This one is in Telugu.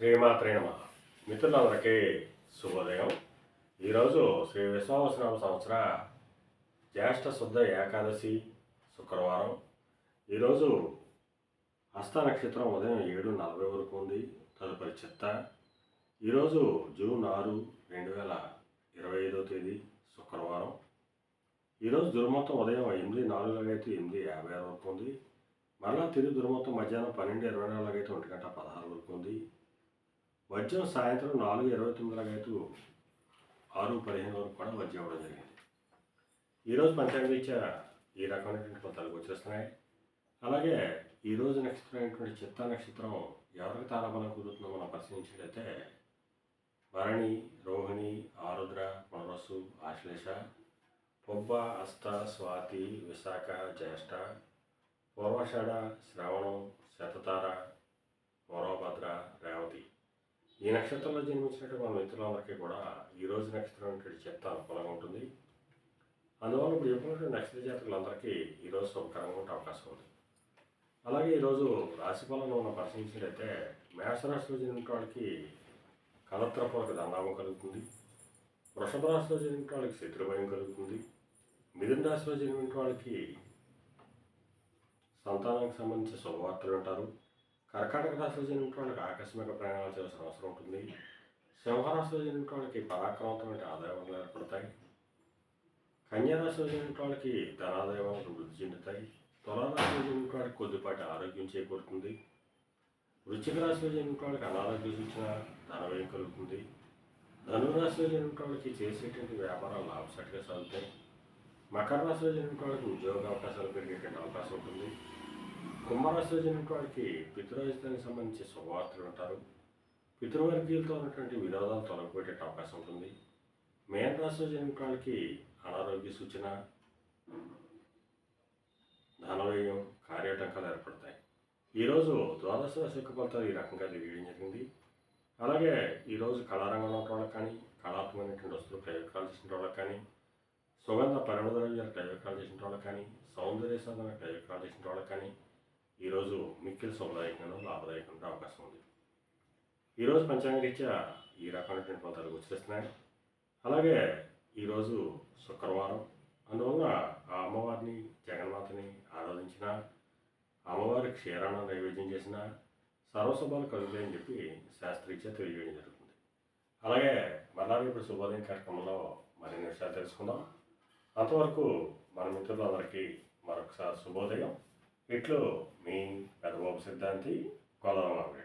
శ్రీమాత్రే నమ. మిత్రులందరికీ శుభోదయం. ఈరోజు శ్రీ విశ్వావసనామ సంవత్సర జ్యేష్ఠ శుద్ధ ఏకాదశి శుక్రవారం. ఈరోజు హస్త నక్షత్రం ఉదయం ఏడు నలభై వరకు ఉంది. తదుపరి చెత్త. ఈరోజు జూన్ ఆరు రెండు వేల ఇరవై ఐదో తేదీ శుక్రవారం. ఈరోజు దుర్మొత్తం ఉదయం ఎనిమిది అయితే ఎనిమిది యాభై ఆరు వరకు ఉంది. మరలా తిరిగి దుర్మొత్తం మధ్యాహ్నం పన్నెండు ఇరవై నాలుగులకైతే ఒంటి గంట పదహారు వరకు ఉంది. వజ్రం సాయంత్రం నాలుగు ఇరవై తొమ్మిదిలకైతే ఆరు పదిహేను వరకు కూడా వజ్రం అవ్వడం జరిగింది. ఈరోజు పంచాంగరీత్యా ఈ రకమైనటువంటి ఫలితాలు వచ్చేస్తున్నాయి అలాగే ఈరోజు నక్షత్రం అయినటువంటి చిత్తా నక్షత్రం ఎవరికి తారాబలం కుదురుతుందో మనం పరిశీలించినట్లయితే భరణి రోహిణి ఆరుద్ర పునరస్సు ఆశ్లేష పొబ్బ అస్త స్వాతి విశాఖ జ్యేష్ఠ పూర్వషాఢ శ్రవణం శతతార పూర్వభద్ర రేవతి. ఈ నక్షత్రంలో జన్మించినటువంటి మన మిత్రులందరికీ కూడా ఈరోజు నక్షత్రం చెత్త అనుకూలంగా ఉంటుంది. అందువల్ల ఇప్పుడు చెప్పినటువంటి నక్షత్ర జాతకులందరికీ ఈరోజు శుభకరంగా ఉండే అవకాశం ఉంది. అలాగే ఈరోజు రాశిఫలంలో మనం పరిశీలించినట్లయితే మేషరాశిలో జన్మిన వాళ్ళకి కలత్రపూర్వక దండామం కలుగుతుంది. వృషభ రాశిలో జన్మిన వాళ్ళకి శత్రుభయం కలుగుతుంది. మిథున రాశిలో జన్మిన వాళ్ళకి సంతానానికి సంబంధించిన శుభవార్తలు ఉంటారు కర్కాటక రాశిలో జన్మిన వాళ్ళకి ఆకస్మిక ప్రయాణాలు చేయాల్సిన అవసరం ఉంటుంది. సింహరాశిలో జన్మిన వాళ్ళకి పరాక్రమవంతమైన ఆదాయ వనరులు ఏర్పడతాయి. కన్యా రాశిలో వాళ్ళకి ధనాదాయ వనరులు వృద్ధి చెందుతాయి. తులారాశిలో జన్మిన వాళ్ళకి కొద్దిపాటి ఆరోగ్యం చేకూరుతుంది. వృశ్చిక రాశిలో జన్మిన వాళ్ళకి అనారోగ్య సూచన ధనవ్యయం కలుగుతుంది. ధనురాశిలో జన్మిన వాళ్ళకి చేసేటువంటి వ్యాపారాలు లాభసాటిగా సాగుతాయి. మకర రాశిలో జన్మిన వాళ్ళకి ఉద్యోగ అవకాశాలు పెరిగేటువంటి అవకాశం ఉంటుంది. కుంభరాశిలో జన్మిన వాళ్ళకి పితృరాజధానికి సంబంధించి శుభవార్తలు ఉంటారు పితృవర్గీయులతో ఉన్నటువంటి విరోధాలు తొలగిపెట్టే అవకాశం ఉంటుంది. మేన రాశిలో జన్మిన వాళ్ళకి అనారోగ్య సూచన ధనవ్యయం కార్యాటంకాలు ఏర్పడతాయి. ఈరోజు ద్వాదశ రాశి యొక్క ఫలితాలు ఈ రకంగా తెలియడం జరిగింది. అలాగే ఈరోజు కళారంగంలో ఉన్న వాళ్ళకి కానీ కళాత్మకమైనటువంటి వస్తువులు ప్రయోగాలు చేసిన వాళ్ళకి కానీ సుగంధ పరిమళ ద్రవ్యాలు ప్రయోగాలు చేసిన వాళ్ళకి కానీ సౌందర్య సాధన ప్రయోగాలు చేసిన వాళ్ళకి కానీ ఈరోజు మిక్కిలి శుభదాయకంగా లాభదాయకంగా అవకాశం ఉంది. ఈరోజు పంచాంగరీత్యా ఈ రకమైనటువంటి ఫలితాలు వచ్చేస్తున్నాయి అలాగే ఈరోజు శుక్రవారం అందువల్ల ఆ అమ్మవారిని జగన్మాతని ఆరాధించిన అమ్మవారి క్షీరాన్ని నైవేద్యం చేసిన సర్వశుభాలు కలుగుతాయని చెప్పి శాస్త్రీత్యా తెలియజేయడం జరుగుతుంది. అలాగే మళ్ళా ఇప్పుడు శుభోదయం కార్యక్రమంలో మరిన్ని విషయాలు తెలుసుకుందాం. అంతవరకు మన మిత్రులందరికీ మరొకసారి శుభోదయం. ఇట్లు మీ పెద్దబాబు సిద్ధాంతి గోదావరి